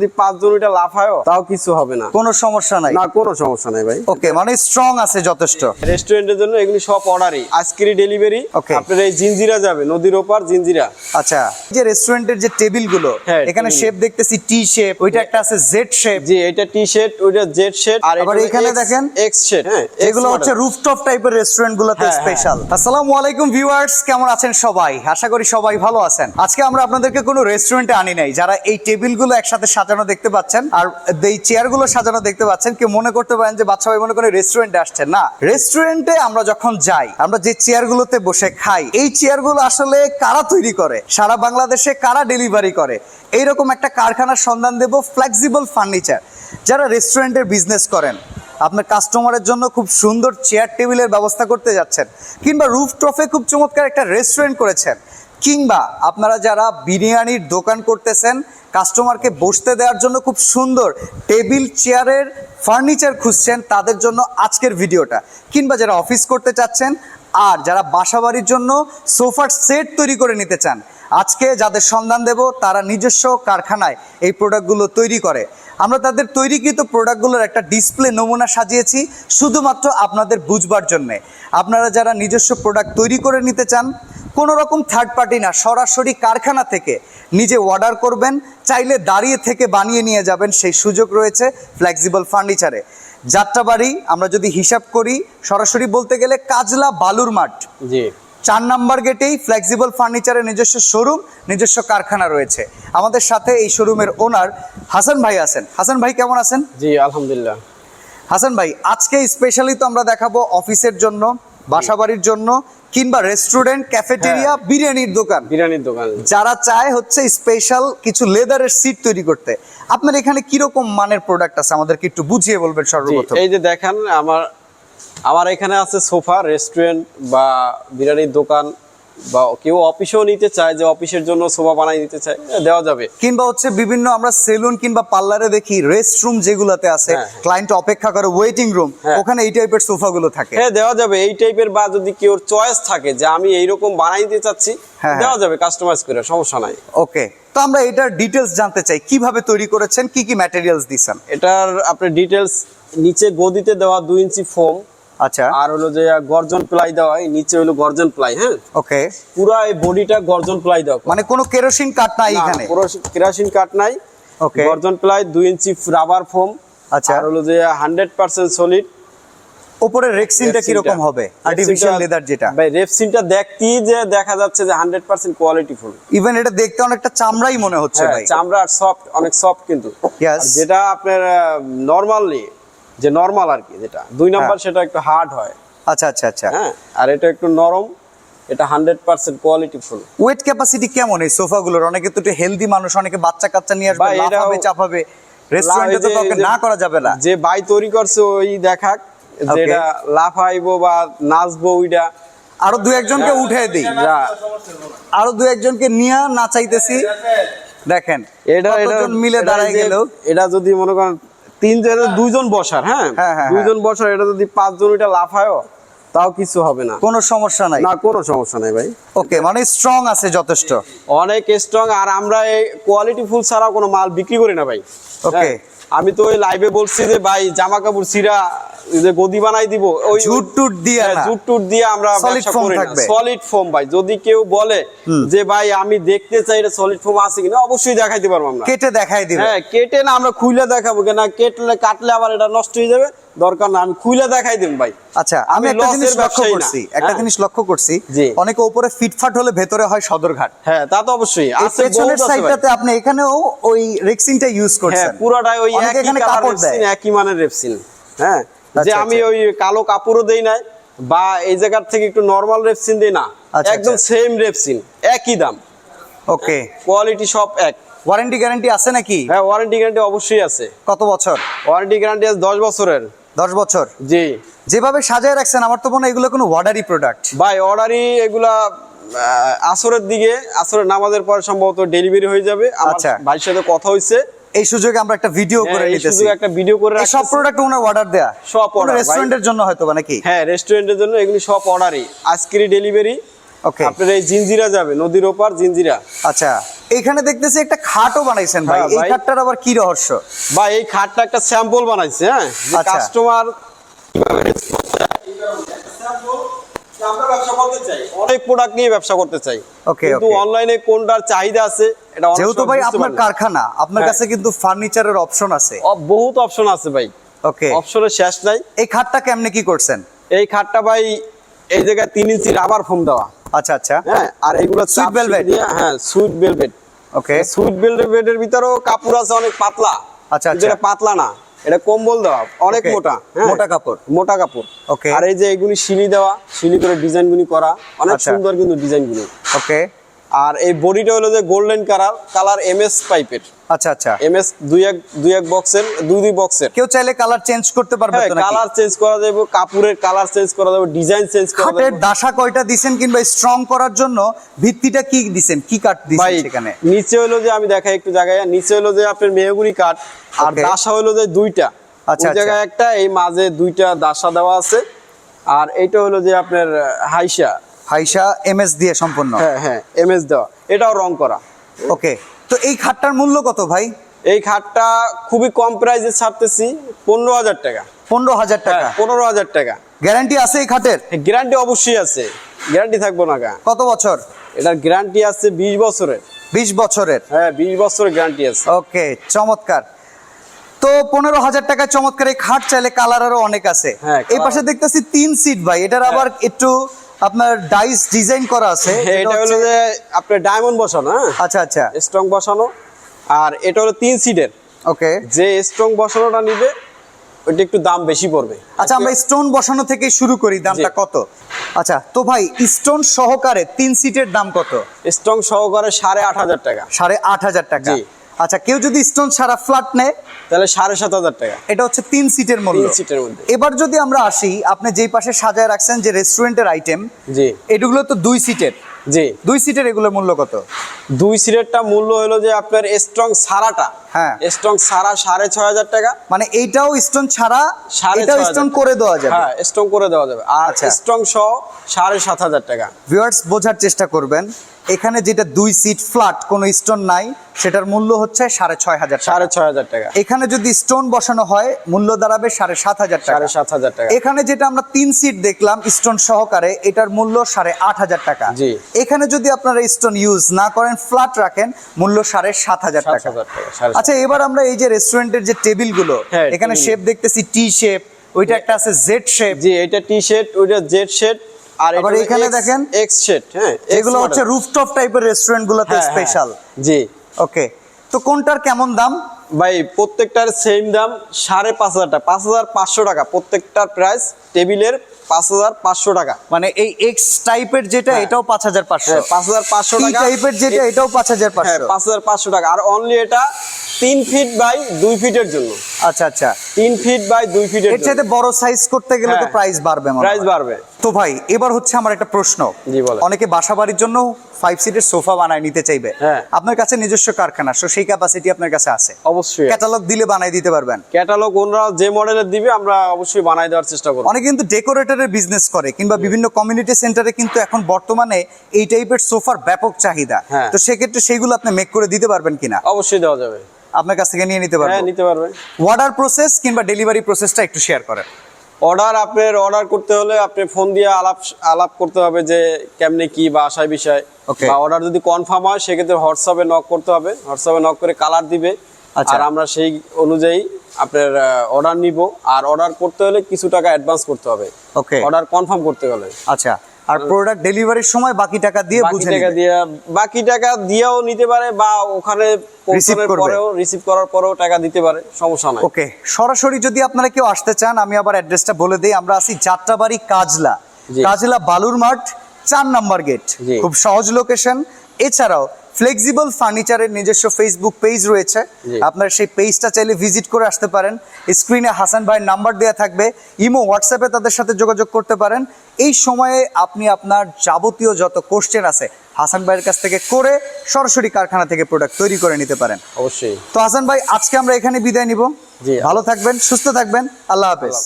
যদি পাঁচজন এটা লাফায়ও তাও কিছু হবে না। কোনো সমস্যা নাই। না কোনো সমস্যা নাই ভাই। ওকে মানে স্ট্রং আছে যথেষ্ট। রেস্টুরেন্টের জন্য এগুলি সব অর্ডারই আজকেরই ডেলিভারি Okay. আপনার এই জিঞ্জিরা যাবে নদীর ওপার জিঞ্জিরা আচ্ছা এই যে রেস্টুরেন্টের যে টেবিলগুলো হ্যাঁ, এখানে শেপ দেখতেছি টি শেপ ওইটা একটা আছে জেড শেপ জি এটা টি শার্ট ওইটা জেড শার্ট আর আবার এখানে দেখেন এক্স হ্যাঁ এগুলো হচ্ছে। রুফটপ টাইপের রেস্টুরেন্ট গুলোতে হ্যাঁ, স্পেশাল আসসালামু আলাইকুম ভিউয়ার্স কেমন আছেন সবাই? আশা করি সবাই ভালো আছেন। আজকে আমরা আপনাদেরকে কোনো রেস্টুরেন্টে আনি নাই যারা এই টেবিলগুলো একসাথে সাজানো দেখতে পাচ্ছেন। আর এই চেয়ারগুলো সাজানো দেখতে পাচ্ছেন। কেউ মনে করতে পারেন যে বাচ্চা ভাই, মনে করে রেস্টুরেন্টে আসছেন। না রেস্টুরেন্টে আমরা যখন যাই, আমরা যে চেয়ার গুলোতে বসে খাই, এই চেয়ারগুলো আসলে কারা তৈরি করে? সারা বাংলাদেশে কারা ডেলিভারি করে? এইরকম একটা কারখানার সন্ধান দেব ফ্লেক্সিবল ফার্নিচার যারা রেস্টুরেন্টের বিজনেস করেন, আপনার কাস্টমারের জন্য খুব সুন্দর চেয়ার টেবিলের ব্যবস্থা করতে যাচ্ছেন, কিংবা রুফ রুফটপে খুব চমৎকার একটা রেস্টুরেন্ট করেছেন, কিংবা আপনারা যারা বিরিয়ানির দোকান করতেছেন কাস্টমারকে বসতে দেওয়ার জন্য খুব সুন্দর টেবিল, চেয়ারের ফার্নিচার খুঁজছেন তাদের জন্য আজকের ভিডিওটা। কিংবা যারা অফিস করতে চাচ্ছেন আর যারা বাসাবাড়ির জন্য সোফার সেট তৈরি করে নিতে চান, আজকে যাদের সন্ধান দেব তারা নিজস্ব কারখানায় এই প্রোডাক্টগুলো তৈরি করে। আমরা তাদের তৈরিকৃত প্রোডাক্টগুলোর একটা ডিসপ্লে নমুনা সাজিয়েছি শুধুমাত্র আপনাদের বুঝবার জন্যে। আপনারা যারা নিজস্ব প্রোডাক্ট তৈরি করে নিতে চান কোনো রকম থার্ড পার্টি না সরাসরি কারখানা থেকে নিজে অর্ডার করবেন চাইলে দাঁড়িয়ে থেকে বানিয়ে নিয়ে যাবেন সেই সুযোগ রয়েছে ফ্লেক্সিবল ফার্নিচারে যাত্রাবাড়ি আমরা যদি হিসাব করি সরাসরি বলতে গেলে কাজলা বালুর মাঠ। জি। চার নাম্বার গেটেই ফ্লেক্সিবল ফার্নিচারের নিজস্ব শোরুম নিজস্ব কারখানা রয়েছে। আমাদের সাথে এই শোরুমের ওনার হাসান ভাই আছেন। হাসান ভাই কেমন আছেন? জি আলহামদুলিল্লাহ। হাসান ভাই আজকে স্পেশালি তো আমরা দেখাবো অফিসের জন্য। বাসাবাড়ির জন্য কিংবা রেস্টুরেন্ট ক্যাফেটেরিয়া বিরিয়ানির দোকান। বিরিয়ানির দোকান। যারা চায় হচ্ছে স্পেশাল কিছু লেদারের সিট তৈরি করতে। আপনার এখানে কীরকম মানের প্রোডাক্ট আছে? আমাদেরকে একটু বুঝিয়ে বলবেন সর্বপ্রথম। এই যে দেখেন আমার আমার এখানে আছে সোফা রেস্টুরেন্ট বা বিরিয়ানির দোকান। বা কেউ অফিসেও নিতে চায় যে অফিসের জন্য সোফা বানাই দিতে চায় দেওয়া যাবে। কিংবা হচ্ছে বিভিন্ন আমরা সেলুন কিংবা পার্লারে দেখি রেস্ট রুম যেগুলাতে আছে হ্যাঁ, হ্যাঁ। ক্লায়েন্ট অপেক্ষা করে ওয়েটিং রুম হ্যাঁ। ওখানে এই টাইপের সোফাগুলো থাকে। হ্যাঁ দেওয়া যাবে। এই টাইপের বা যদি কেউ চয়েস থাকে যে আমি এইরকম বানাই দিতে চাচ্ছি হ্যাঁ, দেওয়া যাবে কাস্টমাইজ করে সমস্যা নাই। ওকে তো আমরা এটার ডিটেলস জানতে চাই কীভাবে তৈরি করেছেন কি কি ম্যাটেরিয়ালস দিছেন? এটার আপনার ডিটেলস নিচে গদিতে দেওয়া দুই ইঞ্চি ফোম আচ্ছা। আর হলো যে গর্জন প্লাই দেওয়া হয় নিচে হলো গর্জন প্লাই হ্যাঁ? ওকে। পুরো এই বডিটা গর্জন প্লাই দেওয়া মানে কোনো কেরোসিন কাট নাই এখানে? পুরো কেরাসিন কাঠ নাই। ওকে। গর্জন প্লাই দুই ইঞ্চি রাবার ফোম। আচ্ছা। আর হলো যে হান্ড্রেড পার্সেন্ট সলিড। উপরে রেক্সিনটা কীরকম হবে? আর্টিফিশিয়াল লেদার যেটা। ভাই রেপসিনটা দেখতেই যে দেখা যাচ্ছে যে hundred percent quality full even এটা দেখতে অনেকটা চামড়াই মনে হচ্ছে হ্যাঁ ভাই। চামড়া আর সফট অনেক সফট কিন্তু. যেটা আপনার নর্মালি যে নর্মাল আর কি যেটা। দুই নাম্বার হ্যাঁ। সেটা একটু হার্ড হয়। আচ্ছা আচ্ছা আচ্ছা। হ্যাঁ আর এটা একটু নরম এটা hundred percent quality full. Weight capacity কেমন এই সোফাগুলোর? অনেকে তো একটু হেলদি মানুষ অনেকে বাচ্চা কাচ্চা নিয়ে আসবে লাফাবে চাপাবে রেস্টুরেন্টে তো কাউকে না করা যাবে না। যে বাই তৈরি করছে ওই দেখাক যেটা লাফাইবো বা নাচবো ওইটা। আরও দু একজনকে উঠে দিই। আরও দু একজনকে নিয়ে নাচাইতেছি। দেখেন এটা এটা মিলে দাঁড়ায় গেল। এটা যদি মনে করেন তিনজন দুইজন বসার হ্যাঁ? হ্যাঁ, হ্যাঁ, দুইজন বসার এটা যদি পাঁচজন ওইটা লাফায়ও তাও কিছু হবে না। কোনো সমস্যা নাই। না কোনো সমস্যা নাই ভাই। ওকে মানে স্ট্রং আছে যথেষ্ট। অনেক স্ট্রং আর আমরা এই কোয়ালিটি ফুল ছাড়া কোনো মাল বিক্রি করি না ভাই। Okay. হ্যাঁ, আমি তো ওই লাইভে বলছি যে ভাই জামা কাপড় সিরা যে গদি বানাই দিব ওই ঝুট টুট দিয়ে ঝুট টুট দিয়ে আমরা সলিড ব্যবসা করি না। থাকবে। সলিড ফর্ম ভাই। যদি কেউ বলে যে ভাই আমি দেখতে চাই এটা সলিড ফর্ম আছে কিনা অবশ্যই দেখাইতে পারব আমরা। কেটে দেখাই দিব। হ্যাঁ কেটে না আমরা খুলে দেখাবো কেন কেটলে কাটলে আবার এটা নষ্ট হয়ে যাবে। দরকার না আমি খুইলে দেখাই ভাই। আচ্ছা আমি একটা জিনিস লক্ষ্য করছি একটা হ্যাঁ। জিনিস লক্ষ্য করছি। অনেকে উপরে ফিটফাট হলে ভেতরে হয় সদরঘাট। হ্যাঁ তা তো অবশ্যই। আছে পেছনের। সাইডটাতে আপনি এখানেও ওই রেক্সিনটা ইউজ হ্যাঁ করছেন। পুরোটাই ওই একই কাপড় দেয়। একই মানের রেপসিন হ্যাঁ যে আচ্ছা, আমি আচ্ছা। ওই কালো কাপড়ও দেই নাই বা এই জায়গার থেকে একটু নরমাল রেপসিন দেই না আচ্ছা, একদম। সেম রেপসিন একই দাম। ওকে। কোয়ালিটি সব এক। ওয়ারেন্টি গ্যারান্টি আছে নাকি? হ্যাঁ ওয়ারেন্টি গ্যারান্টি অবশ্যই আছে। কত বছর? ওয়ারেন্টি গ্যারান্টি আছে দশ বছরের। দশ বছর? জি। যেভাবে সাজায় রাখছেন আমার তো মনে হয় এগুলো কোনো ওয়ার্ডারি প্রোডাক্ট ভাই অর্ডারি এগুলা আসরের দিকে আসরের নামাজের পরে সম্ভবত ডেলিভারি হয়ে যাবে। আচ্ছা। ভাইয়ের সাথে কথা হইছে। এই সুযোগে আমরা একটা ভিডিও করে হ্যাঁ, নিতেছি। সুযোগে একটা ভিডিও করে এই সব প্রোডাক্ট ওনার অর্ডার দেয়া। সব ভাই। রেস্টুরেন্টের জন্য হয়তো বা নাকি? হ্যাঁ রেস্টুরেন্টের জন্য এগুলি সব অর্ডারই আজকেরই ডেলিভারি ওকে আপনার এই জিঞ্জিরা যাবে নদীর ওপার জিঞ্জিরা আচ্ছা। এখানে দেখতেছি একটা খাটও বানাইছেন ভাই। হ্যাঁ, এই খাটটার আবার কি রহস্য? বা এই খাটটা একটা স্যাম্পল বানাইছে হ্যাঁ? আচ্ছা। কাস্টমার আমরা ব্যবসা করতে চাই অনেক প্রোডাক্ট নিয়ে ব্যবসা করতে চাই। কিন্তু অনলাইনে কোনটার চাহিদা আছে এটা যেহেতু ভাই আপনার কারখানা আপনার হ্যাঁ। কাছে কিন্তু ফার্নিচারের অপশন আছে। বহুত অপশন আছে ভাই। ওকে অপশনের শেষ নাই। এই খাটটা কেমনে কি করছেন? এই খাটটা ভাই এই জায়গায় তিন ইঞ্চি রাবার ফোম দেওয়া। আচ্ছা আচ্ছা। হ্যাঁ আর এগুলো হ্যাঁ সুইট বেলভেট ওকে সুইট বেডের ভিতরেও কাপড় আছে অনেক পাতলা আচ্ছা, কিন্তু আচ্ছা। পাতলা না এটা কম্বল দেওয়া অনেক মোটা হ্যাঁ? মোটা কাপড়। মোটা কাপড় ওকে আর এই যে এগুলি সিলি দেওয়া শিলি করে ডিজাইন গুলি করা অনেক আচ্ছা। সুন্দর কিন্তু ডিজাইন গুলি ওকে আর এই বডিটা হলো যে গোল্ডেন কালার কালার এমএস পাইপের। আচ্ছা আচ্ছা। এমএস দুই এক দুই এক বক্সের দুই দুই বক্সের। কেউ চাইলে কালার চেঞ্জ করতে পারবে হ্যাঁ তো কালার চেঞ্জ করা যাবে কাপড়ের কালার চেঞ্জ করা যাবে ডিজাইন চেঞ্জ করা খাটের যাবে। দাসা কয়টা দিছেন কিংবা স্ট্রং করার জন্য ভিত্তিটা কি দিছেন? কি ভাই দিছেন সেখানে? নিচে হলো যে আমি দেখাই একটু জায়গায় নিচে হলো যে আপনার মেহগুনি কাঠ আর. দাসা হলো যে দুইটা। আচ্ছা, ওই জায়গায় একটা এই মাঝে দুইটা দাসা দেওয়া আছে। আর এটা হলো যে আপনার হাইসা। হাইসা এমএস দিয়ে সম্পূর্ণ? হ্যাঁ হ্যাঁ এমএস দেওয়া। এটাও রং করা। ওকে তো এই খাটটার মূল্য কত ভাই? এই খাটটা খুবই কম প্রাইসে ছাড়তেছি পনেরো হাজার টাকা। পনেরো হাজার টাকা। হ্যাঁ পনেরো হাজার টাকা। গ্যারান্টি আছে এই খাটের? গ্যারান্টি অবশ্যই আছে। গ্যারান্টি থাকব না কত বছর? এটার গ্যারান্টি আছে বিশ বছরের। বিশ বছরের? হ্যাঁ বিশ বছরের গ্যারান্টি আছে। ওকে চমৎকার। তো পনেরো হাজার টাকায় চমৎকার এই খাট চাইলে কালার আরও অনেক আছে। হ্যাঁ, এই পাশে দেখতেছি তিন সিট ভাই এটার আবার একটু আপনার ডাইস ডিজাইন করা আছে হ্যাঁ, এটা হলো যে আপনার ডায়মন্ড বসানো হ্যাঁ? আচ্ছা আচ্ছা। স্ট্রং বসানো আর এটা হলো তিন সিটের ওকে। যে স্ট্রং বসানোটা নিবে ওইটা একটু দাম বেশি পড়বে। আচ্ছা আমরা স্টোন বসানো থেকে শুরু করি দামটা কত? আচ্ছা তো ভাই স্টোন সহকারে তিন সিটের দাম কত? স্ট্রং সহকারে সাড়ে আট হাজার টাকা। সাড়ে আট হাজার টাকা। জি। আচ্ছা কেউ যদি স্টোন ছাড়া ফ্ল্যাট নেয় তাহলে সাড়ে সাত হাজার টাকা। এটা হচ্ছে তিন সিটের মূল্য। সিটের মধ্যে। এবার যদি আমরা আসি আপনি যেই পাশে সাজায় রাখছেন যে রেস্টুরেন্টের আইটেম জি। এগুলো তো দুই সিটের জি। দুই সিটের এগুলোর মূল্য কত? দুই সিটেরটা মূল্য হলো যে আপনার স্ট্রং সারাটা। হ্যাঁ। স্ট্রং সারা সাড়ে ছয় হাজার টাকা। মানে এইটাও স্টোন ছাড়া এটাও স্টোন করে দেওয়া যাবে। হ্যাঁ স্ট্রং করে দেওয়া যাবে। আর আচ্ছা। স্ট্রং সহ সাড়ে সাত হাজার টাকা। ভিউয়ার্স বোঝার চেষ্টা করবেন। এখানে যেটা দুই সিট ফ্ল্যাট কোনো স্টোন নাই সেটার মূল্য হচ্ছে সাড়ে ছয় হাজার সাড়ে ছয় হাজার টাকা। এখানে যদি স্টোন বসানো হয় মূল্য দাঁড়াবে সাড়ে সাত হাজার টাকা। সাড়ে সাত হাজার টাকা। এখানে যেটা আমরা তিন সিট দেখলাম স্টোন সহকারে এটার মূল্য সাড়ে আট হাজার টাকা। জি। এখানে যদি আপনারা স্টোন ইউজ না করেন ফ্ল্যাট রাখেন মূল্য সাড়ে সাত হাজার টাকা। আচ্ছা এবার আমরা এই যে রেস্টুরেন্টের যে টেবিলগুলো হ্যাঁ, এখানে শেপ দেখতেছি টি শেপ ওইটা একটা আছে জেড শেপ জি এটা টি শেপ ওইটা জেড শার্ট আর আবার এখানে দেখেন, এক্স শার্ট হ্যাঁ এগুলো হচ্ছে। রুফটপ টাইপের রেস্টুরেন্ট গুলোতে হ্যাঁ, হ্যাঁ। স্পেশাল জি। ওকে তো কোনটার কেমন দাম? ভাই প্রত্যেকটার সেম দাম সাড়ে পাঁচ হাজার টাকা পাঁচ হাজার পাঁচশো টাকা। প্রত্যেকটার প্রাইস টেবিলের পাঁচ হাজার পাঁচশো টাকা। মানে এই এক্স টাইপের যেটা হ্যাঁ। এটাও পাঁচ হাজার পাঁচশো। হ্যাঁ পাঁচ হাজার পাঁচশো টাকা। টাইপের যেটা এটাও পাঁচ হাজার হ্যাঁ পাঁচশো। পাঁচ হাজার পাঁচশো টাকা। আর অনলি এটা তিন ফিট বাই দুই ফিটের জন্য। আচ্ছা আচ্ছা। তিন ফিট বাই দুই ফিটের এর চাইতে বড় সাইজ করতে গেলে তো হ্যাঁ। প্রাইস বাড়বে প্রাইস বাড়বে। তো ভাই এবার হচ্ছে আমার একটা প্রশ্ন। অনেকে বাসা বাড়ির জন্য ফাইভ সিটের সোফা বানায় নিতে চাইবে। হ্যাঁ। আপনার কাছে নিজস্ব কারখানা সো সেই ক্যাপাসিটি আপনার কাছে আছে। অবশ্যই ক্যাটালগ দিলে বানাই দিতে পারবেন। ক্যাটালগ ওনারা যে মডেলের দিবে আমরা অবশ্যই বানাই দেওয়ার চেষ্টা করব। অনেকে কিন্তু ডেকোরেটরের বিজনেস করে কিংবা বিভিন্ন কমিউনিটি সেন্টারে কিন্তু এখন বর্তমানে এই টাইপের সোফার ব্যাপক চাহিদা। হ্যাঁ। তো সেক্ষেত্রে সেইগুলো আপনি মেক করে দিতে পারবেন কিনা? অবশ্যই দেওয়া যাবে। আপনার কাছ থেকে নিয়ে নিতে হ্যাঁ পারবেন নিতে পারবেন অর্ডার প্রসেস কিংবা ডেলিভারি প্রসেসটা একটু শেয়ার করেন। অর্ডার আপনার অর্ডার করতে হলে আপনি ফোন দিয়ে আলাপ আলাপ করতে হবে যে কেমনে কি বা আশায় বিষয়. বা অর্ডার যদি কনফার্ম হয় সেক্ষেত্রে হোয়াটসঅ্যাপে নক করতে হবে। হোয়াটসঅ্যাপে নক করে কালার দিবে। আচ্ছা। আর আমরা সেই অনুযায়ী আপনার অর্ডার নিব। আর অর্ডার করতে হলে কিছু টাকা অ্যাডভান্স করতে হবে। ওকে অর্ডার কনফার্ম করতে হলে। আচ্ছা। আর প্রোডাক্ট ডেলিভারির সময় বাকি টাকা দিয়ে বুঝে টাকা দিয়ে বাকি টাকা দিয়েও নিতে পারে বা ওখানে। পরেও রিসিভ করার পরেও টাকা দিতে পারে সমস্যা নাই। ওকে সরাসরি যদি আপনারা কেউ আসতে চান আমি আবার অ্যাড্রেসটা বলে দিই আমরা আছি যাত্রাবাড়ি কাজলা। কাজলা বালুর মাঠ চার নাম্বার গেট খুব সহজ লোকেশন এছাড়াও ফ্লেক্সিবল ফার্নিচারের নিজস্ব ফেসবুক পেজ রয়েছে। আপনারা সেই পেজটা চাইলে ভিজিট করে আসতে পারেন। স্ক্রিনে হাসান ভাইয়ের নাম্বার দেওয়া থাকবে। ইমো হোয়াটসঅ্যাপে তাদের সাথে যোগাযোগ করতে পারেন। এই সময়ে আপনি আপনার যাবতীয় যত কোশ্চেন আছে হাসান ভাইয়ের কাছ থেকে করে সরাসরি কারখানা থেকে প্রোডাক্ট তৈরি করে নিতে পারেন। অবশ্যই। তো হাসান ভাই আজকে আমরা এখানে বিদায় নিব। ভালো থাকবেন সুস্থ থাকবেন। আল্লাহ হাফেজ।